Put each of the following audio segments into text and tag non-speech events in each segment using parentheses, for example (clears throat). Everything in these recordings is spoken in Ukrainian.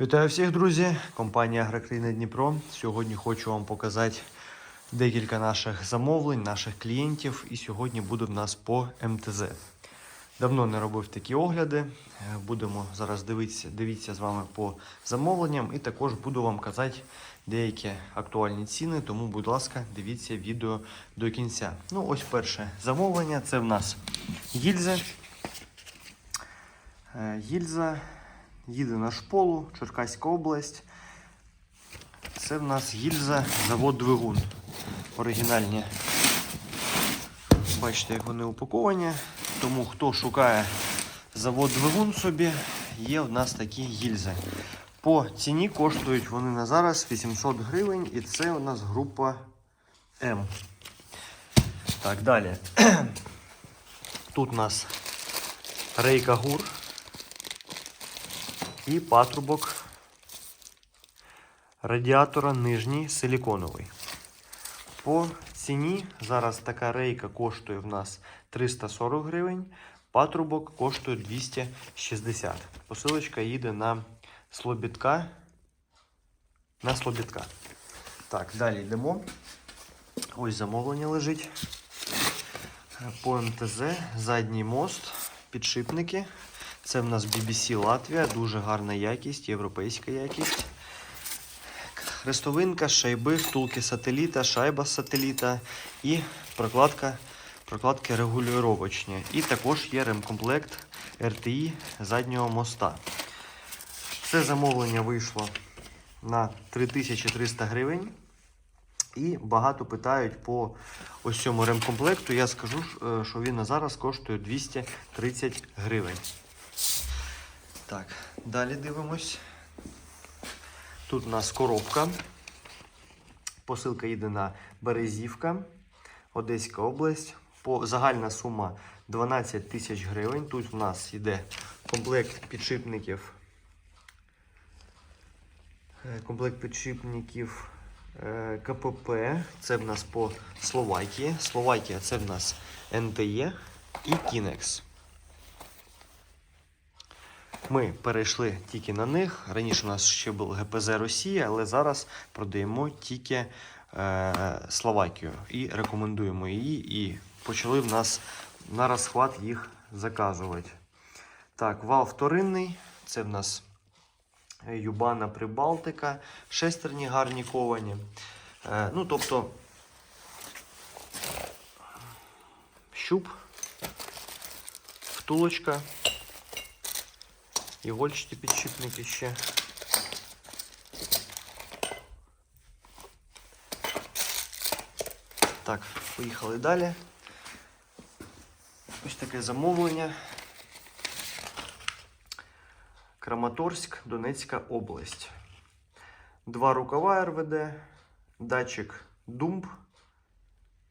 Вітаю всіх, друзі! Компанія Агрокраїна Дніпро. Сьогодні хочу вам показати декілька наших замовлень, наших клієнтів. І сьогодні буде в нас по МТЗ. Давно не робив такі огляди. Будемо зараз дивитися, дивіться з вами по замовленням. І також буду вам казати деякі актуальні ціни. Тому, будь ласка, дивіться відео до кінця. Ну, ось перше замовлення. Це в нас гільзи. Е, Гільза їде на шполу, Черкаська область. Це в нас гільза, завод двигун. Оригінальні. Бачите, як вони упаковані. Тому хто шукає завод двигун собі, є в нас такі гільзи. По ціні коштують вони на зараз 800 гривень, і це у нас група М. Так, далі. (clears throat) Тут у нас рейка гур і патрубок радіатора нижній силіконовий. По ціні зараз така рейка коштує в нас 340 гривень, патрубок коштує 260. Посилочка їде на Слобідка. На Слобідка. Так, далі йдемо. Ось замовлення лежить. По МТЗ, задній мост, підшипники. Це в нас BBC Латвія, дуже гарна якість, європейська якість. Хрестовинка, шайби, втулки сателіта, шайба сателіта і прокладка, прокладки регулювачні. І також є ремкомплект RTI заднього моста. Це замовлення вийшло на 3300 гривень. І багато питають по ось цьому ремкомплекту. Я скажу, е, що він на зараз коштує 230 гривень. Так, далі дивимось. Тут у нас коробка. Посилка їде на Березівка, Одеська область. По, загальна сума 12 тисяч гривень. Тут у нас йде комплект підшипників. Е, Комплект підшипників е, КПП. Це в нас по Словакії. Словакія це в нас НТЕ і Кінекс. Ми перейшли тільки на них. Раніше у нас ще був ГПЗ Росія, але зараз продаємо тільки е, Словакію і рекомендуємо її. І почали в нас на розхват їх заказувати. Так, вал вторинний. Це в нас Юбана Прибалтика. Шестерні гарні ковані. Е, ну, тобто, щуп, втулочка. Ігольчаті підшипники ще. Так, поїхали далі. Ось таке замовлення. Краматорськ, Донецька область. Два рукава РВД, датчик Думб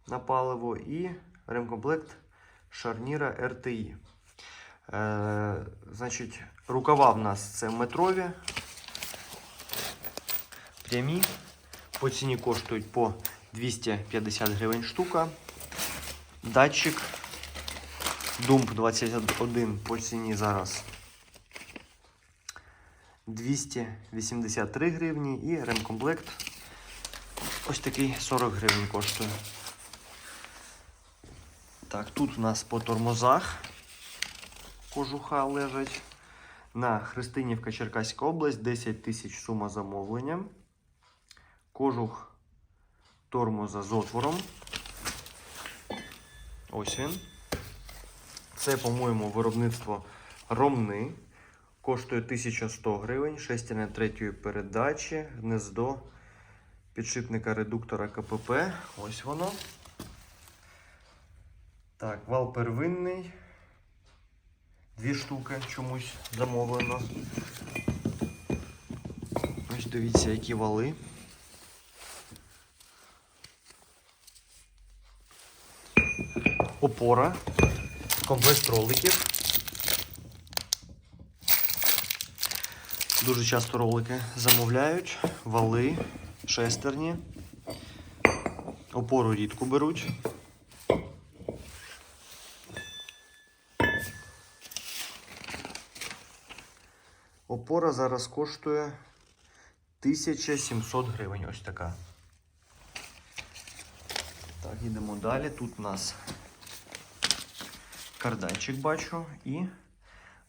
на паливо і ремкомплект шарніра РТІ. Е, значить, рукава в нас це метрові. Прямі. По ціні коштують по 250 гривень штука. Датчик Думп 21 по ціні зараз 283 гривні і ремкомплект ось такий 40 гривень коштує. Так, тут у нас по тормозах кожуха лежать. На Христинівка Черкаська область 10 тисяч сума замовлення. Кожух тормоза з отвором. Ось він. Це, по-моєму, виробництво Ромни. Коштує 1100 гривень. Шестерня третьої передачі. Гнездо підшипника редуктора КПП. Ось воно. Так, вал первинний. Дві штуки чомусь замовлено. Ось дивіться, які вали. Опора, комплект роликів. Дуже часто ролики замовляють, вали, шестерні. Опору рідко беруть. Опора зараз коштує 1700 гривень. Ось така. Так, йдемо далі. Тут у нас карданчик бачу і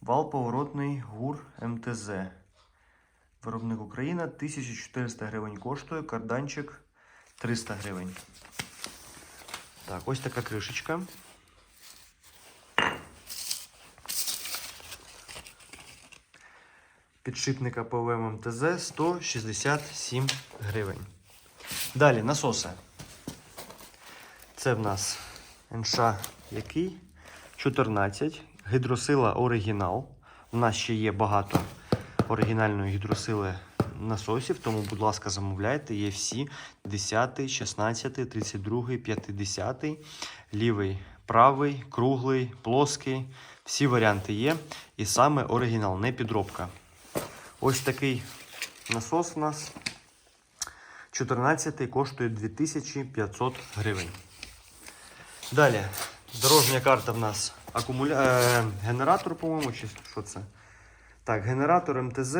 вал поворотний ГУР МТЗ. Виробник Україна 1400 гривень коштує, карданчик 300 гривень. Так, ось така кришечка. Підшипника ПВ МТЗ 167 гривень. Далі насоси. Це в нас НШ який? 14. Гідросила оригінал. У нас ще є багато оригінальної гідросили насосів, тому, будь ласка, замовляйте. Є всі 10, 16, 32, 50, лівий, правий, круглий, плоский. Всі варіанти є. І саме оригінал, не підробка. Ось такий насос у нас. 14 коштує 2500 гривень. Далі, дорожня карта в нас акумуля... е, генератор, по-моєму, чи що це? Так, генератор МТЗ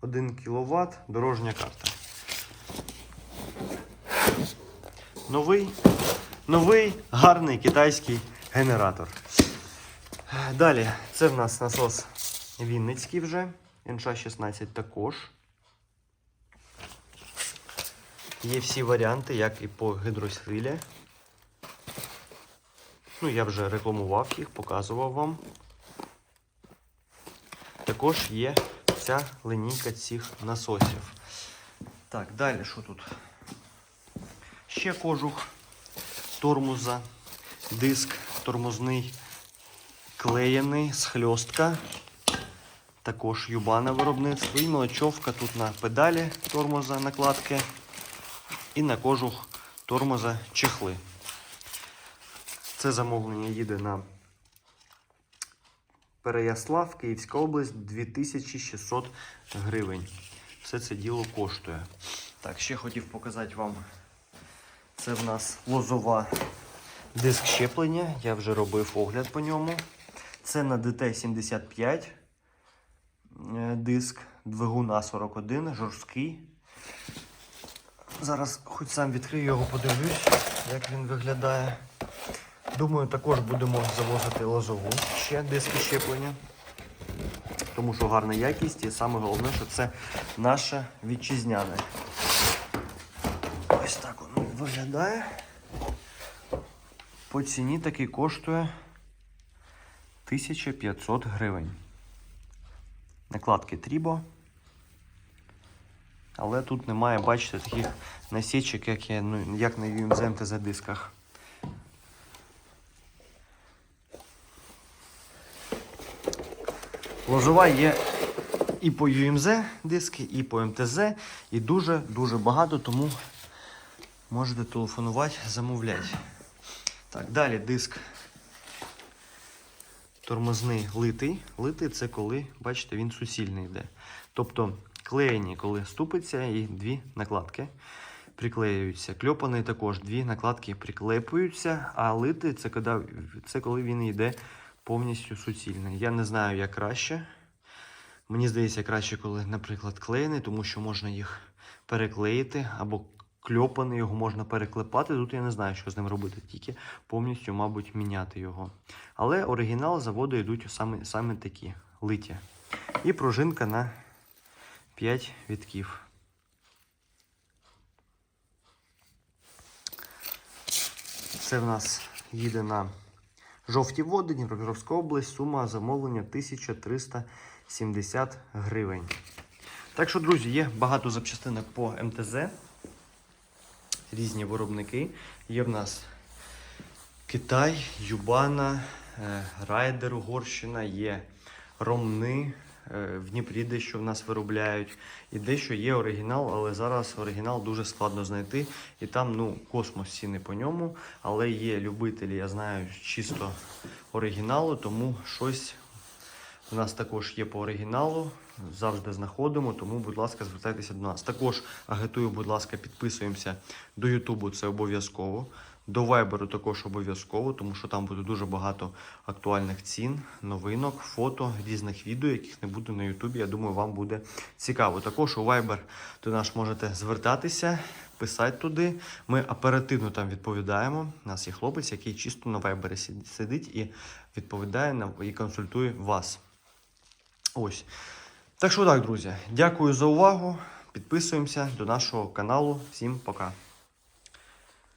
1 кВт, дорожня карта. Новий, новий гарний китайський генератор. Далі, це в нас насос Вінницький вже. НШ-16 також. Є всі варіанти, як і по гідросилі. Ну, я вже рекламував їх, показував вам. Також є ця линійка цих насосів. Так, далі що тут? Ще кожух тормоза, диск тормозний, клеєний, схльостка. Також юбана виробництво і мелочовка тут на педалі тормоза накладки і на кожух тормоза чехли. Це замовлення їде на Переяслав, Київська область 2600 гривень. Все це діло коштує. Так, ще хотів показати вам. Це в нас лозова диск щеплення. Я вже робив огляд по ньому. Це на DT75 е, диск двигун А41, жорсткий. Зараз хоч сам відкрию його, подивлюсь, як він виглядає. Думаю, також будемо завозити лозову ще диски щеплення. Тому що гарна якість і саме головне, що це наше вітчизняне. Ось так воно виглядає. По ціні такий коштує 1500 гривень. Накладки Трібо. Але тут немає, бачите, таких насічок, як, є, ну, як на UMZ МТЗ дисках. Ложова є і по UMZ диски, і по МТЗ, і дуже-дуже багато, тому можете телефонувати, замовляти. Так, далі диск тормозний литий. Литий це коли, бачите, він сусільний йде. Тобто клеєні, коли ступиться, і дві накладки приклеюються. Кльопаний також дві накладки приклепуються, а литий це це коли він йде повністю суцільний. Я не знаю, як краще. Мені здається, краще, коли, наприклад, клеєний, тому що можна їх переклеїти або кльопаний, його можна переклепати. Тут я не знаю, що з ним робити, тільки повністю, мабуть, міняти його. Але оригінал заводу йдуть саме, саме такі литі. І пружинка на 5 вітків. Це в нас їде на жовті води, Дніпропетровська область, сума замовлення 1370 гривень. Так що, друзі, є багато запчастинок по МТЗ. Різні виробники. Є в нас Китай, Юбана, е, Райдер, Угорщина, є Ромни. е, В Дніпрі дещо в нас виробляють. І дещо є оригінал, але зараз оригінал дуже складно знайти. І там ну, космос ціни по ньому. Але є любителі, я знаю, чисто оригіналу, тому щось у нас також є по оригіналу. Завжди знаходимо, тому, будь ласка, звертайтеся до нас. Також агітую, будь ласка, підписуємося до Ютубу, це обов'язково. До Viber також обов'язково, тому що там буде дуже багато актуальних цін, новинок, фото, різних відео, яких не буде на Ютубі. Я думаю, вам буде цікаво. Також у Viber до нас можете звертатися, писати туди. Ми оперативно там відповідаємо. У нас є хлопець, який чисто на Viber сид- сидить і відповідає і консультує вас. Ось. Так що так, друзі, дякую за увагу. Підписуємося до нашого каналу. Всім пока.